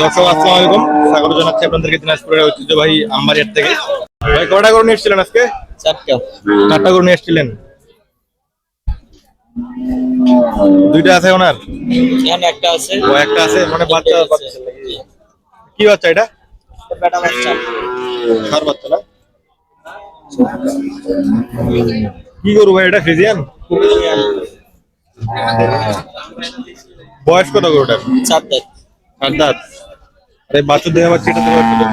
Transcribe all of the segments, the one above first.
দর্শক আসসালামু আলাইকুম। স্বাগত জানাচ্ছি আপনাদেরকে দিনাজপুরের ঐতিহ্যবাহী আম্বারিয়ার থেকে। ভাই কটা করে নিয়ে এসেছিলেন আজকে? চারটা। চারটা করে নিয়ে এসেছিলেন? দুইটা আছে ওনার? একটা আছে। ও একটা আছে? মানে বাচ্চা কি বাচ্চা এটা? সার বাচ্চা না? কি করব ভাই এটা? ফ্রিজিয়ান। বয়স কত গরুটার? চার দাঁত। সাত দাঁত। আরে বাচ্চা দেওয়া বাচ্চা এটা দেওয়া বাচ্চা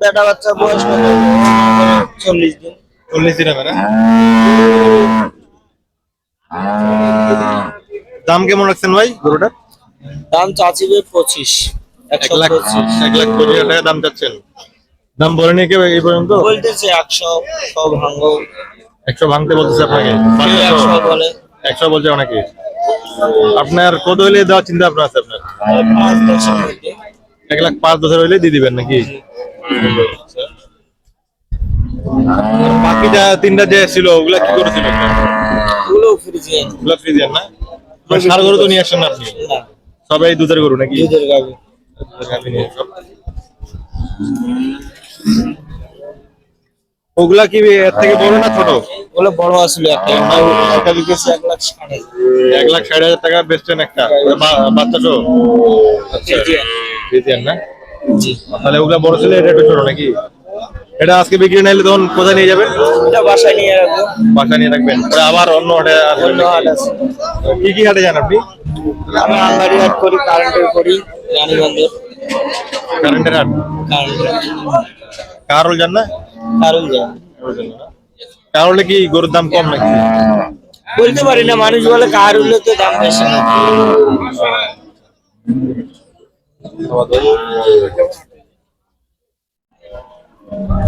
বেটা বাচ্চা বয়স কত? চল্লিশ দিন। চল্লিশ দিন হবে না? দাম কেমন রাখছেন ভাই গরুটার? দাম চাচিবে পঁচিশ। এক লাখ এক লাখ পঁচিশ হাজার টাকা দাম চাচ্ছেন। দাম বলেনি কেউ এই পর্যন্ত? বলতেছে একশো সব ভাঙ্গো একশো ভাঙতে বলতেছে আপনাকে। একশো বলে। একশো বলছে অনেকে। আপনার কত হইলে দেওয়ার চিন্তা ভাবনা আছে আপনার? এক লাখ পাঁচ দশের হইলে দিয়ে দিবেন নাকি? বাকি যা তিনটা যে ছিল ওগুলা কি করেছিল ওগুলো ফ্রিজিয়ান না? মানে সার গরু তো নিয়ে না আপনি? সবাই দুধের গরু নাকি? দুধের গাবি। ওগুলা কি এর থেকে বড় না ছোট? ওগুলো বড় আসলে একটা একটা বিকেছে এক লাখ সাড়ে এক লাখ ষাট হাজার টাকা বেচছেন একটা বাচ্চা তো আচ্ছা। ফ্রিজিয়ান না? জি। তাহলে ওগুলা বড় ছিল এটা একটু ছোট নাকি? এটা আজকে বিক্রি নাইলে তখন কোথায় নিয়ে যাবেন? এটা বাসায় নিয়ে রাখব। বাসা নিয়ে রাখবেন? পরে আবার অন্য হাটে অন্য হাট আছে। কি কি হাটে যান আপনি? আমি হাট করি কারেন্টের করি রানীগঞ্জের। কারেন্টের হাট? কারেন্টের। কারোল যান না? কারণ যায় কারোলে কি গরুর দাম কম নাকি? বলতে পারি না মানুষ বলে কার হলে তো দাম বেশি না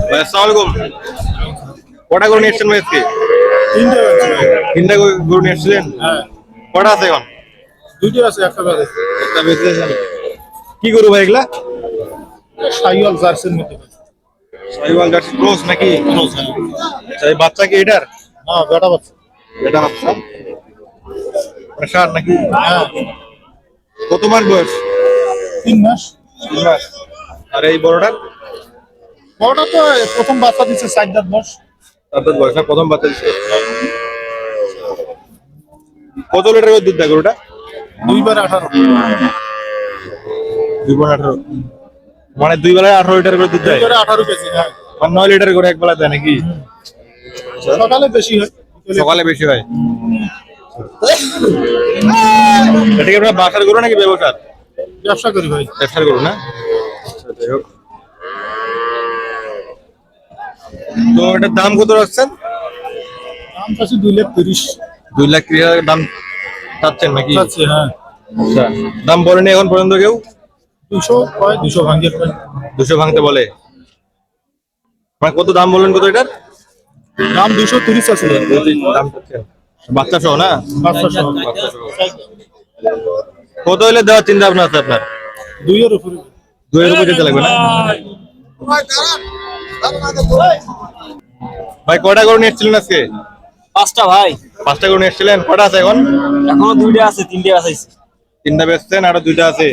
ভাই আসসালামু আলাইকুম। কটা গরু নিয়ে এসছেন ভাই আজকে? তিনটা গরু- গরু নিয়ে এসছিলেন কটা আছে এখন? দুইটা আছে একটা বাদে। একটা বেঁচে দিয়েছেন। কি গরু ভাই এগুলা? সাইওয়াল জার্সির মধ্যে। সাইওয়াল জার্সি ক্রস নাকি? আচ্ছা এই বাচ্চা কি এটার? হ্যাঁ বেটা বাচ্চা। এটা বাচ্চা? মানে নাকি? হ্যাঁ। কত মাস বয়স? তিন মাস। তিন মাস। আর এই বড়টার বড়টা তো প্রথম বাচ্চা দিচ্ছে চার দাঁত মাস। তার তো বয়স না প্রথম বাচ্চা দিচ্ছে কত লিটার করে দুধ দেয় গরুটা? দুইবার আঠারো। দুই পয়েন্ট আঠারো। মানে দুই বেলায় আঠারো লিটার করে দুধ দেয়? দুইবারে আঠারো কেজি হ্যাঁ। মানে নয় লিটার করে এক বেলা দেয় নাকি? সকালে বেশি হয়। সকালে বেশি হয়। এটা কি আপনার বাসার গরু নাকি ব্যবসার? ব্যবসা করি ভাই। ব্যবসার গরু না? আচ্ছা, যাই হোক। তো এটার দাম কত রাখছেন? দাম চাচ্ছি দুই লাখ তিরিশ। দুই লাখ ত্রিশ হাজার দাম চাচ্ছেন নাকি? চাচ্ছি হ্যাঁ। আচ্ছা। দাম বলেনি এখন পর্যন্ত কেউ? দুশো দুশো কয় দুশো ভাঙতে বলে। মানে কত দাম বললেন কত এটার? দাম দুশো তিরিশ আছে। দাম বাচ্চা সহ না? বাচ্চা সহ কত হলে দেওয়ার চিন্তা ভাবনা আছে আপনার? দুইয়ের উপরে। দুইয়ের উপর যেতে লাগবে না? ভাই কটা করে নিয়ে এসেছিলেন আজকে? পাঁচটা ভাই। পাঁচটা করে নিয়ে এসেছিলেন? কটা আছে এখন? এখনও দুইটা আছে তিনটে আছে তিনটা বেচছেন আরও দুইটা আছে।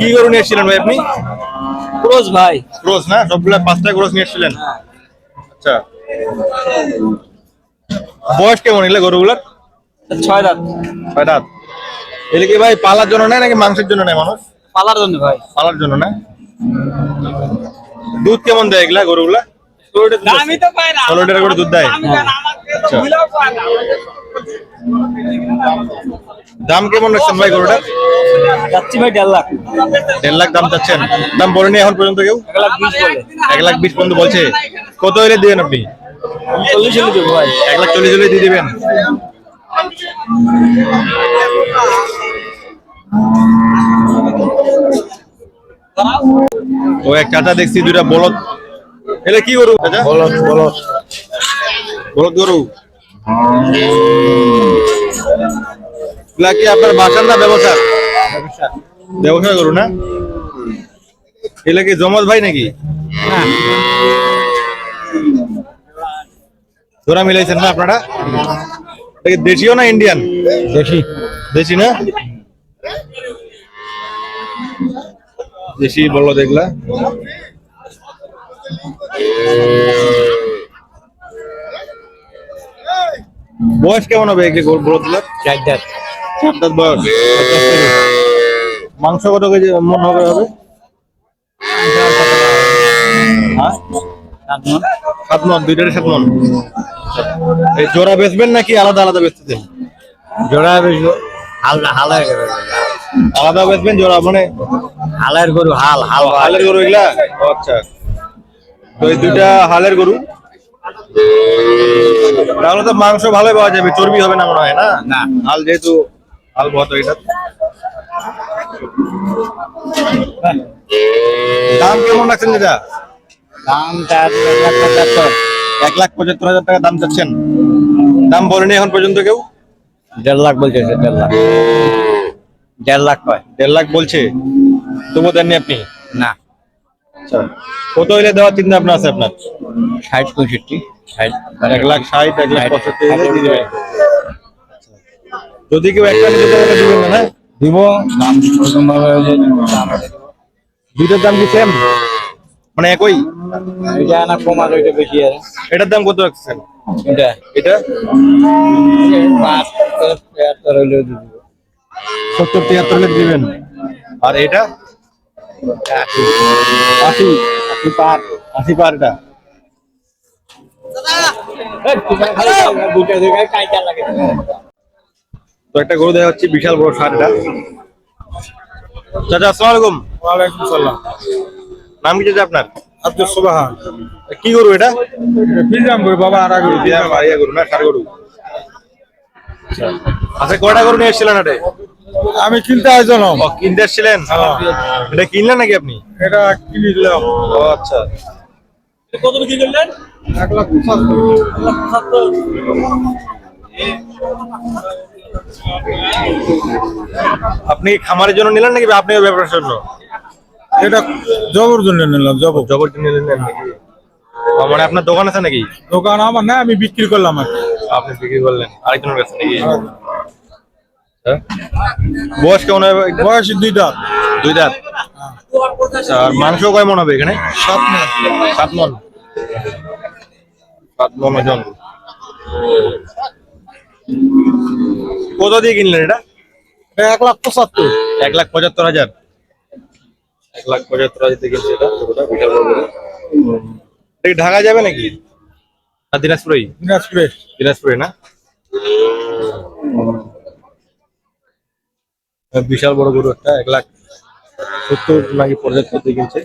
কি গরু নিয়ে এসেছিলেন ভাই আপনি? ক্রোজ ভাই। ক্রোজ না? সবগুলা পাঁচটা ক্রস নিয়ে এসেছিলেন? আচ্ছা। বয়স কেমন এগুলো গরুগুলার? ছয় দাঁত। ছয় দাঁত। এগুলো কি ভাই পালার জন্য নেয় নাকি মাংসের জন্য নেয় মানুষ? পালার জন্য ভাই। পালার জন্য না দুধ কেমন দেয় এগুলা গরুগুলা? আমি তো পাই না। ষোলো লিটার করে দুধ দেয়। আচ্ছা। দাম কেমন রাখছেন ভাই গরুটা? যাচ্ছি ভাই দেড় লাখ। দেড় লাখ দাম চাচ্ছেন। দাম বলেনি এখন পর্যন্ত কেউ? এক লাখ বিশ বলে। এক লাখ বিশ পর্যন্ত বলছে। কত হলে দিবেন আপনি? চল্লিশ হলে দেবো ভাই। এক লাখ চল্লিশ হলে দিয়ে দিবেন। ও এক চাচা দেখছি দুইটা বলদ। এলে কি গরু? চাচা? বলদ বলদ। বলদ গরু? নাকি আপনার বাসার না ব্যবসা। ব্যবসা করুন হ্যাঁ? না এগুলা কি জমজ ভাই নাকি? হ্যাঁ। ধরা মিলাইছেন না আপনারা? দেশিও না ইন্ডিয়ান? দেশি। দেশি না? দেশি বলল দেখলা। বয়স কেমন হবে একে বলতে চার দাঁত দাঁত বয়স মাংস কত কেজি মন হবে হবে? হ্যাঁ? সাত মন দুইটারে সাত মন। এই জোড়া বেচবেন নাকি আলাদা আলাদা বেচতেছেন জোড়া বেশি হাল হালের আলাদা বেচবেন জোড়া মানে? হালের গরু হাল হাল। হালের গরু এগুলা? আচ্ছা। তো এই দুইটা হালের গরু? তাহলে তো মাংস ভালো পাওয়া যাবে চর্বি হবে না মনে হয় না? না। হাল যেহেতু হাল ভত এটা। দাম কেমন রাখছেন এটা? দাম চার লাখ পঁচাত্তর। এক লাখ পঁচাত্তর হাজার টাকা দাম চাচ্ছেন। দাম বলেনি এখন পর্যন্ত কেউ? দেড় লাখ বলছে দেড় লাখ। দেড় লাখ কয় দেড় লাখ বলছে। তবু দেননি আপনি? না। আচ্ছা। কত হইলে দেওয়ার চিন্তা ভাবনা আছে আপনার? ষাট পঁয়ষট্টি। ষাট। এক লাখ ষাট এক লাখ দিবেন যদি কেউ একটা নিতে চায় তাহলে দিবেন না হ্যাঁ দাম দুইটার দাম কি সেম মানে একই এটা না কমা ওইটা বেশি আছে এটার দাম কত রাখছেন এটা এটা সত্তর তিয়াত্তর হলে দিবেন আর এটা আশি আশি পার আশি পার এটা দুইটা জায়গায় কাইটা লাগে তো একটা গরু দেখা হচ্ছে বিশাল বড় সারটা। চাচা আসসালামু আলাইকুম। ওয়ালাইকুম সালাম। নাম কি চাচা আপনার? আব্দুল সুবাহান। কি গরু এটা? ফিজাম করি বাবা আর আগে বিরাট মারিয়া গরু না সার গরু? আচ্ছা কয়টা গরু নিয়ে এসেছিলেন এটা আমি কিনতে আয়োজনম। ও কিনতে এসেছিলেন? হ্যাঁ। এটা কিনলেন নাকি আপনি? এটা কিনে দিলাম ও আচ্ছা। এক লাখ পঁচাত্তর। আপনি খামারের জন্য নিলেন নাকি আপনি ব্যবসার জন্য? এটা জবর জন্য নিলাম জবর। জবর জন্য নিলেন নাকি? মানে আপনার দোকান আছে নাকি? দোকান আমার না আমি বিক্রি করলাম আপনি বিক্রি করলেন। আরেকজনের কাছে নাকি? হ্যাঁ? বয়স কেমন হবে? বয়স দুই দাঁত আচ্ছা, আর মাংস কয় মন হবে এখানে? সাত মন। সাত মন। সাত মন ওজন। কত দিয়ে কিনলেন এটা? এক লাখ পঁচাত্তর। এক লাখ পঁচাত্তর হাজার। এক লাখ পঁচাত্তর হাজার দিয়ে কিনছে এটা বিশাল বড় গরু। ঢাকা যাবে নাকি? না দিনাজপুরেই? দিনাজপুরে। দিনাজপুরে না? বিশাল বড় গরু একটা এক লাখ সত্তর নাকি পঁচাত্তর দিয়ে কিনছে।